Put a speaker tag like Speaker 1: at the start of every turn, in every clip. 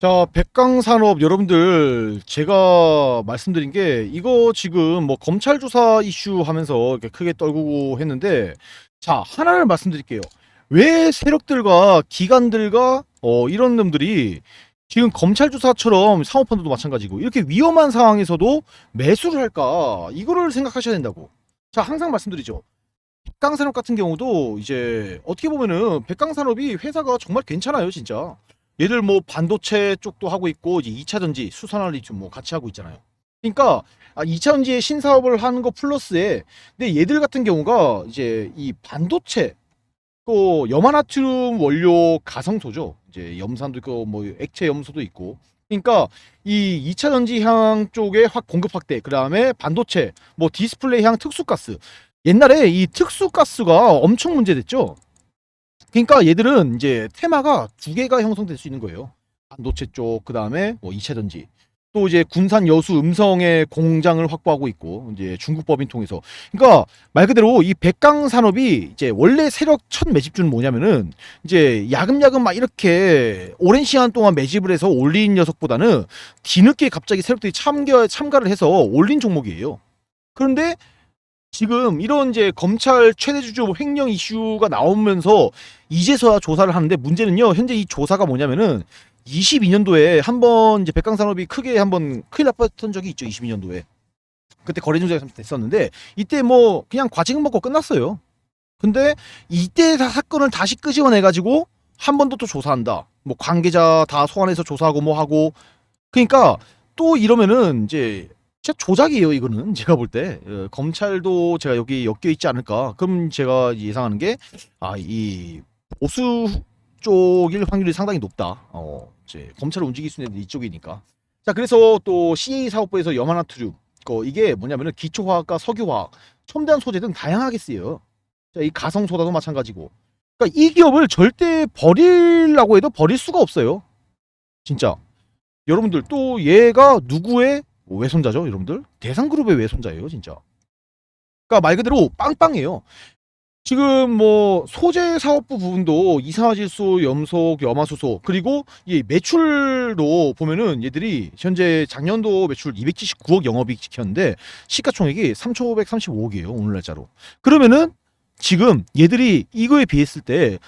Speaker 1: 자, 백강산업 여러분들 제가 말씀드린 게 이거 지금 뭐 검찰 조사 이슈 하면서 이렇게 크게 떨구고 했는데 자, 하나를 말씀드릴게요. 왜 세력들과 기관들과 어, 이런 놈들이 지금 검찰 조사처럼 사모펀드도 마찬가지고 이렇게 위험한 상황에서도 매수를 할까? 이거를 생각하셔야 된다고. 자, 항상 말씀드리죠. 백강산업 같은 경우도 이제 어떻게 보면은 백강산업이 회사가 정말 괜찮아요, 진짜. 얘들 뭐 반도체 쪽도 하고 있고 이제 2차 전지, 수산화 리튬 뭐 같이 하고 있잖아요. 그러니까 아, 2차 전지의 신사업을 하는 거 플러스에 근데 얘들 같은 경우가 이제 이 반도체 또 염화나트륨 원료 가성소죠. 이제 염산도 있고 뭐 액체 염소도 있고. 그러니까 이 2차 전지 향 쪽에 확 공급 확대. 그 다음에 반도체, 뭐 디스플레이 향 특수가스. 옛날에 이 특수가스가 엄청 문제됐죠. 그러니까 얘들은 이제 테마가 두 개가 형성될 수 있는 거예요. 반도체 쪽, 그 다음에 뭐 2차 전지. 또 이제 군산 여수 음성의 공장을 확보하고 있고 이제 중국 법인 통해서 그러니까 말 그대로 이 백강 산업이 이제 원래 세력 첫 매집주는 뭐냐면은 이제 야금야금 막 이렇게 오랜 시간 동안 매집을 해서 올린 녀석보다는 뒤늦게 갑자기 세력들이 참가 참가를 해서 올린 종목이에요. 그런데 지금 이런 이제 검찰 최대 주주 뭐 횡령 이슈가 나오면서 이제서야 조사를 하는데 문제는요. 현재 이 조사가 뭐냐면은 22년도에 한 번 이제 백강산업이 크게 한 번 큰일 났던 적이 있죠. 22년도에. 그때 거래 중재가 됐었는데 이때 뭐 그냥 과징금 먹고 끝났어요. 근데 이때 다 사건을 다시 끄집어내 가지고 한 번 더 또 조사한다. 뭐 관계자 다 소환해서 조사하고 뭐 하고 그러니까 또 이러면은 이제 진짜 조작이에요 이거는. 제가 볼 때. 어, 검찰도 제가 여기 엮여 있지 않을까. 그럼 제가 예상하는 게 아 이 보수 쪽일 확률이 상당히 높다. 어 이제 검찰을 움직일 수 있는 이쪽이니까. 자 그래서 또 CA 사업부에서 염화나트륨 거 이게 뭐냐면은 기초화학과 석유화학 첨단 소재 등 다양하게 쓰여요. 자이 가성소다도 마찬가지고. 그러니까 이 기업을 절대 버리려고 해도 버릴 수가 없어요. 진짜. 여러분들 또 얘가 누구의 외손자죠, 여러분들? 대상그룹의 외손자예요, 진짜. 그러니까 말 그대로 빵빵해요. 지금 뭐 소재 사업부 부분도 이산화질소, 염속, 염화수소 그리고 이 매출도 보면은 얘들이 현재 작년도 매출 279억 영업이익 지켰는데 시가총액이 3,535억이에요 오늘 날짜로. 그러면은 지금 얘들이 이거에 비했을 때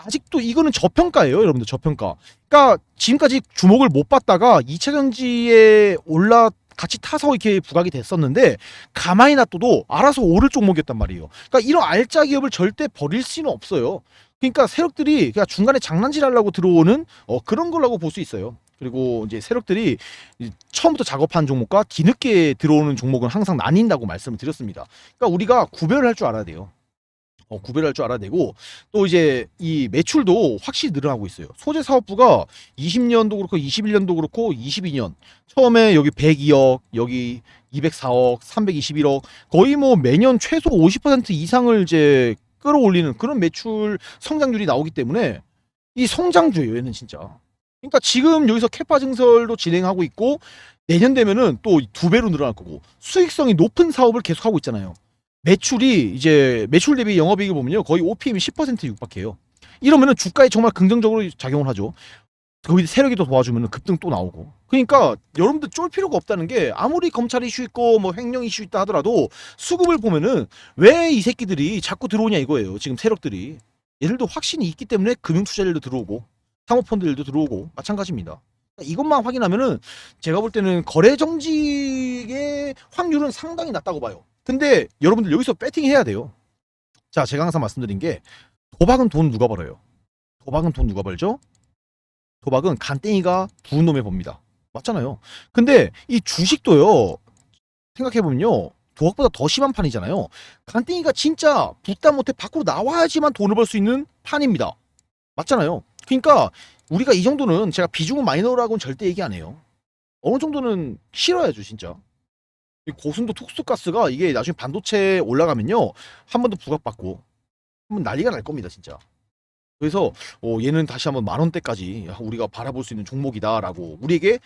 Speaker 1: 아직도 이거는 저평가예요, 여러분들 저평가. 그러니까 지금까지 주목을 못 받다가 2차 전지에 올라 같이 타서 이렇게 부각이 됐었는데 가만히 놔둬도 알아서 오를 종목이었단 말이에요. 그러니까 이런 알짜 기업을 절대 버릴 수는 없어요. 그러니까 세력들이 그냥 중간에 장난질하려고 들어오는 어, 그런 거라고 볼 수 있어요. 그리고 이제 세력들이 이 처음부터 작업한 종목과 뒤늦게 들어오는 종목은 항상 나뉜다고 말씀을 드렸습니다. 그러니까 우리가 구별을 할 줄 알아야 돼요. 어, 구별할 줄 알아야 되고 또 이제 이 매출도 확실히 늘어나고 있어요. 소재 사업부가 20년도 그렇고 21년도 그렇고 22년 처음에 여기 102억, 여기 204억, 321억 거의 뭐 매년 최소 50% 이상을 이제 끌어올리는 그런 매출 성장률이 나오기 때문에 이 성장주예요, 얘는 진짜. 그러니까 지금 여기서 캐파 증설도 진행하고 있고 내년 되면은 또 두 배로 늘어날 거고 수익성이 높은 사업을 계속하고 있잖아요. 매출이 이제 매출 대비 영업이익을 보면요 거의 OPM이 10% 육박해요. 이러면은 주가에 정말 긍정적으로 작용을 하죠. 거기 세력이 더 도와주면 급등 또 나오고. 그러니까 여러분들 쫄 필요가 없다는 게 아무리 검찰 이슈 있고 뭐 횡령 이슈 있다 하더라도 수급을 보면은 왜 이 새끼들이 자꾸 들어오냐 이거예요. 지금 세력들이 얘들도 확신이 있기 때문에 금융 투자일도 들어오고 사모펀드일도 들어오고 마찬가지입니다. 이것만 확인하면은 제가 볼 때는 거래 정직의 확률은 상당히 낮다고 봐요. 근데 여러분들 여기서 배팅 해야 돼요. 자, 제가 항상 말씀드린 게 도박은 돈 누가 벌어요? 도박은 돈 누가 벌죠? 도박은 간땡이가 놈의 법니다. 맞잖아요. 근데 이 주식도요. 생각해보면요. 도박보다 더 심한 판이잖아요. 간땡이가 진짜 붓다 못해 밖으로 나와야지만 돈을 벌 수 있는 판입니다. 맞잖아요. 그러니까 우리가 이 정도는 제가 비중을 많이 넣으라고는 절대 얘기 안 해요. 어느 정도는 실어야죠, 진짜. 이 고순도 특수가스가 이게 나중에 반도체 올라가면요 한 번 더 부각받고 한 번 난리가 날 겁니다 진짜 그래서 어, 얘는 다시 한번 만 원대까지 우리가 바라볼 수 있는 종목이다라고 우리에게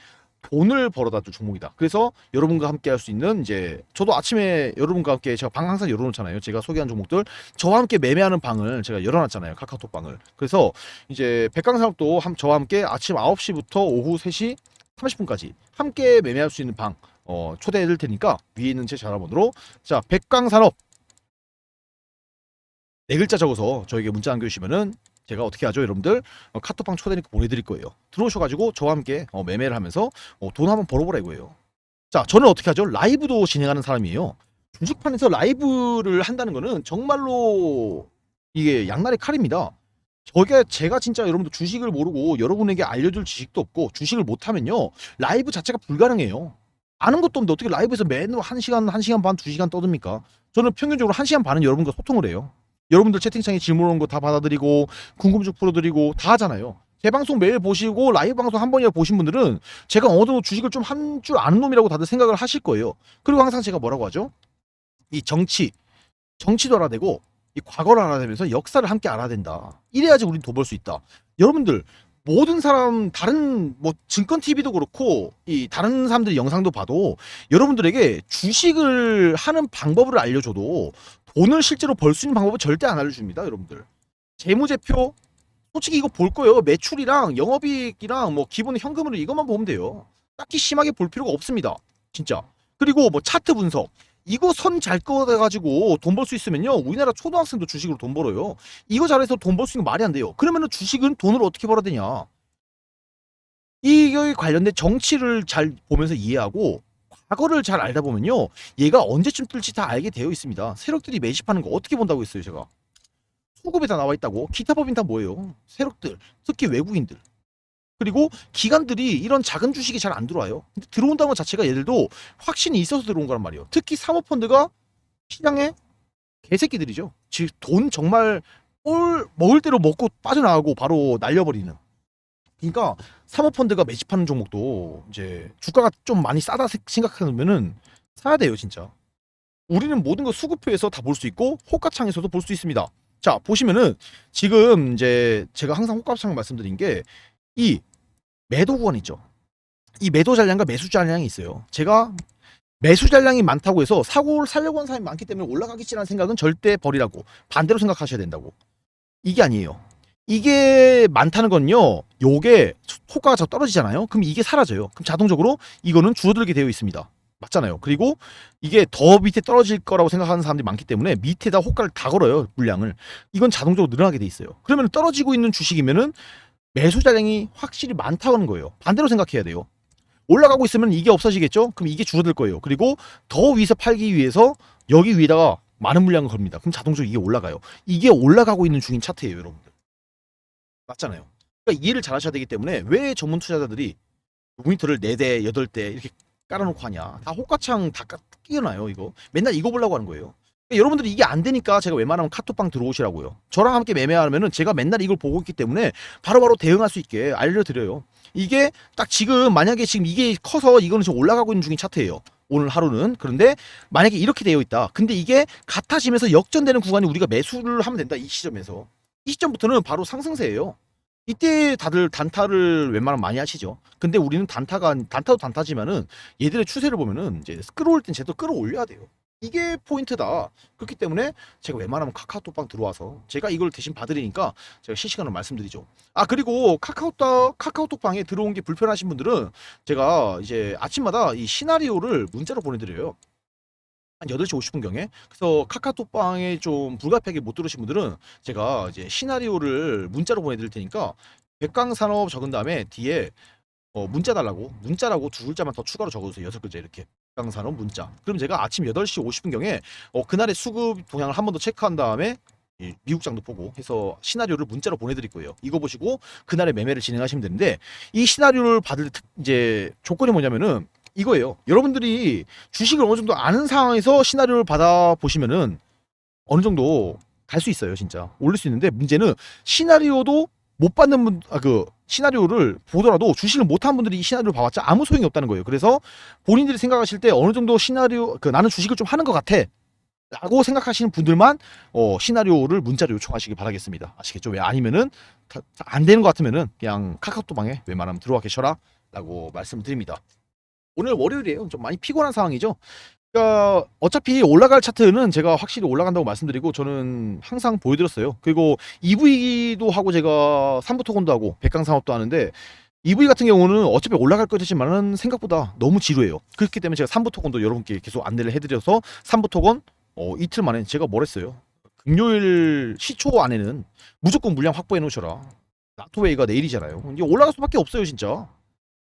Speaker 1: 돈을 벌어다 줄 종목이다. 그래서 여러분과 함께 할 수 있는 이제 저도 아침에 여러분과 함께 제가 방 항상 열어놓잖아요. 제가 소개한 종목들 저와 함께 매매하는 방을 제가 열어놨잖아요. 카카오톡 방을. 그래서 이제 백강산업도 함- 저와 함께 아침 9시부터 오후 3시 30분까지 함께 매매할 수 있는 방 어, 초대해 드릴 테니까 위에 있는 제 전화번호로 자 백강산업. 네 글자 적어서 저에게 문자 남겨주시면은 제가 어떻게 하죠 여러분들? 어, 카톡방 초대 링크 보내드릴 거예요. 들어오셔가지고 저와 함께 어, 매매를 하면서 어, 돈 한번 벌어보라 이거예요. 자 저는 어떻게 하죠? 라이브도 진행하는 사람이에요. 주식판에서 라이브를 한다는 거는 정말로 이게 양날의 칼입니다. 저게 제가 진짜 여러분들 주식을 모르고 여러분에게 알려줄 지식도 없고 주식을 못하면요 라이브 자체가 불가능해요 아는 것도 없는데 어떻게 라이브에서 매일 한시간 한 시간 반 두 시간 떠듭니까 저는 평균적으로 한 시간 반은 여러분과 소통을 해요 여러분들 채팅창에 질문 오는 거 다 받아드리고 궁금증 풀어드리고 다 하잖아요. 제 방송 매일 보시고 라이브 방송 한 번이나 보신 분들은 제가 어느 정도 주식을 좀 한 줄 아는 놈이라고 다들 생각을 하실 거예요. 그리고 항상 제가 뭐라고 하죠? 이 정치, 정치도 알아야 되고 이 과거를 알아야 되면서 역사를 함께 알아야 된다. 이래야지 우린 돈 벌 수 있다. 여러분들 모든 사람 다른 뭐 증권 TV도 그렇고 이 다른 사람들 영상도 봐도 여러분들에게 주식을 하는 방법을 알려줘도 돈을 실제로 벌 수 있는 방법은 절대 안 알려줍니다, 여러분들. 재무제표 솔직히 이거 볼 거예요. 매출이랑 영업이익이랑 뭐 기본 현금으로 이것만 보면 돼요. 딱히 심하게 볼 필요가 없습니다. 진짜. 그리고 뭐 차트 분석. 이거 선 잘 꺼내 가지고 돈 벌 수 있으면요. 우리나라 초등학생도 주식으로 돈 벌어요. 이거 잘해서 돈 벌 수 있는 거 말이 안 돼요. 그러면은 주식은 돈을 어떻게 벌어야 되냐? 이거에 관련된 정치를 잘 보면서 이해하고 과거를 잘 알다 보면요. 얘가 언제쯤 뜰지 다 알게 되어 있습니다. 세력들이 매집하는 거 어떻게 본다고 했어요, 제가. 수급에 다 나와 있다고. 기타 법인 다 뭐예요? 세력들, 특히 외국인들. 그리고 기관들이 이런 작은 주식이 잘 안 들어와요. 근데 들어온다는 것 자체가 얘들도 확신이 있어서 들어온 거란 말이에요. 특히 사모펀드가 시장에 개새끼들이죠. 즉 돈 정말 올 먹을 대로 먹고 빠져나가고 바로 날려버리는. 그러니까 사모펀드가 매집하는 종목도 이제 주가가 좀 많이 싸다 생- 생각하면은 사야 돼요, 진짜. 우리는 모든 거 수급표에서 다 볼 수 있고 호가창에서도 볼 수 있습니다. 자, 보시면은 지금 이제 제가 항상 호가창 말씀드린 게 이 매도 구간 있죠. 이 매도 잔량과 매수 잔량이 있어요. 제가 매수 잔량이 많다고 해서 사고를 살려고 하는 사람이 많기 때문에 올라가겠지라는 생각은 절대 버리라고 반대로 생각하셔야 된다고. 이게 아니에요. 이게 많다는 건요. 요게 호가가 더 떨어지잖아요. 그럼 이게 사라져요. 그럼 자동적으로 이거는 줄어들게 되어 있습니다. 맞잖아요. 그리고 이게 더 밑에 떨어질 거라고 생각하는 사람들이 많기 때문에 밑에다 호가를 다 걸어요. 물량을. 이건 자동적으로 늘어나게 돼 있어요. 그러면 떨어지고 있는 주식이면은 매수 잔량이 확실히 많다는 거예요. 반대로 생각해야 돼요. 올라가고 있으면 이게 없어지겠죠? 그럼 이게 줄어들 거예요. 그리고 더 위에서 팔기 위해서 여기 위에다가 많은 물량을 겁니다. 그럼 자동적으로 이게 올라가요. 이게 올라가고 있는 중인 차트예요, 여러분들. 맞잖아요. 그러니까 이해를 잘 하셔야 되기 때문에 왜 전문 투자자들이 모니터를 4대, 8대 이렇게 깔아놓고 하냐. 다 호가창 다 까- 끼워놔요, 이거. 맨날 이거 보려고 하는 거예요. 여러분들이 이게 안 되니까 제가 웬만하면 카톡방 들어오시라고요. 저랑 함께 매매하면은 제가 맨날 이걸 보고 있기 때문에 바로 바로 대응할 수 있게 알려드려요. 이게 딱 지금 만약에 지금 이게 커서 이거는 지금 올라가고 있는 중인 차트예요. 오늘 하루는 그런데 만약에 이렇게 되어 있다. 근데 이게 같아지면서 역전되는 구간이 우리가 매수를 하면 된다. 이 시점에서 이 시점부터는 바로 상승세예요. 이때 다들 단타를 웬만하면 많이 하시죠. 근데 우리는 단타가 단타도 단타지만은 얘들의 추세를 보면은 이제 끌어올 땐 제도 끌어올려야 돼요. 이게 포인트다. 그렇기 때문에 제가 웬만하면 카카오톡방 들어와서 제가 이걸 대신 봐드리니까 제가 실시간으로 말씀드리죠. 아 그리고 카카오톡 카카오톡방에 들어온 게 불편하신 분들은 제가 이제 아침마다 이 시나리오를 문자로 보내드려요. 한 8시 50분 경에. 그래서 카카오톡방에 좀 불가피하게 못 들으신 분들은 제가 이제 시나리오를 문자로 보내드릴 테니까 백강산업 적은 다음에 뒤에 어, 문자 달라고 문자라고 두 글자만 더 추가로 적어주세요. 여섯 글자 이렇게. 백강산업 문자. 그럼 제가 아침 8시 50분 경에 어, 그날의 수급 동향을 한 번 더 체크한 다음에 이 미국장도 보고 해서 시나리오를 문자로 보내드릴 거예요. 이거 보시고 그날의 매매를 진행하시면 되는데 이 시나리오를 받을 특- 이제 조건이 뭐냐면은 이거예요. 여러분들이 주식을 어느 정도 아는 상황에서 시나리오를 받아 보시면은 어느 정도 갈 수 있어요, 진짜. 올릴 수 있는데 문제는 시나리오도 못 받는 분, 아, 그, 시나리오를 보더라도 주식을 못한 분들이 이 시나리오를 봐봤자 아무 소용이 없다는 거예요. 그래서 본인들이 생각하실 때 어느 정도 시나리오, 그 나는 주식을 좀 하는 것 같아. 라고 생각하시는 분들만 어, 시나리오를 문자로 요청하시기 바라겠습니다. 아시겠죠? 왜 아니면은 다- 안 되는 것 같으면은 그냥 카카오톡방에 웬만하면 들어와 계셔라 라고 말씀드립니다. 오늘 월요일이에요. 좀 많이 피곤한 상황이죠. 그러니까 어차피 올라갈 차트는 제가 확실히 올라간다고 말씀드리고 저는 항상 보여드렸어요. 그리고 EV도 하고 제가 삼부 토건도 하고 백강 상업도 하는데 EV 같은 경우는 어차피 올라갈 거지만은 생각보다 너무 지루해요. 그렇기 때문에 제가 삼부 토건도 여러분께 계속 안내를 해드려서 삼부 토건 어, 이틀 만에 제가 뭘 했어요. 금요일 시초 안에는 무조건 물량 확보해 놓으셔라. 나토웨이가 내일이잖아요. 이제 올라갈 수밖에 없어요, 진짜.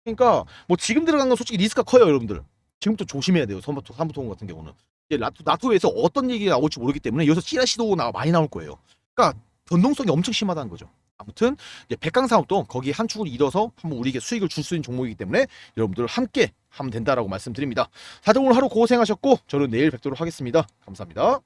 Speaker 1: 그러니까 뭐 지금 들어간 건 솔직히 리스크가 커요, 여러분들. 지금부터 조심해야 돼요. 선부터 삼부토건 같은 경우는. 이제 나토 나토에서 어떤 얘기가 나올지 모르기 때문에 여기서 찌라시도 나 많이 나올 거예요. 그러니까 변동성이 엄청 심하다는 거죠. 아무튼 이제 백강 사업도 거기 한 축을 잃어서 한번 우리에게 수익을 줄 수 있는 종목이기 때문에 여러분들 함께 하면 된다라고 말씀드립니다. 다들 오늘 하루 고생하셨고 저는 내일 뵙도록 하겠습니다. 감사합니다.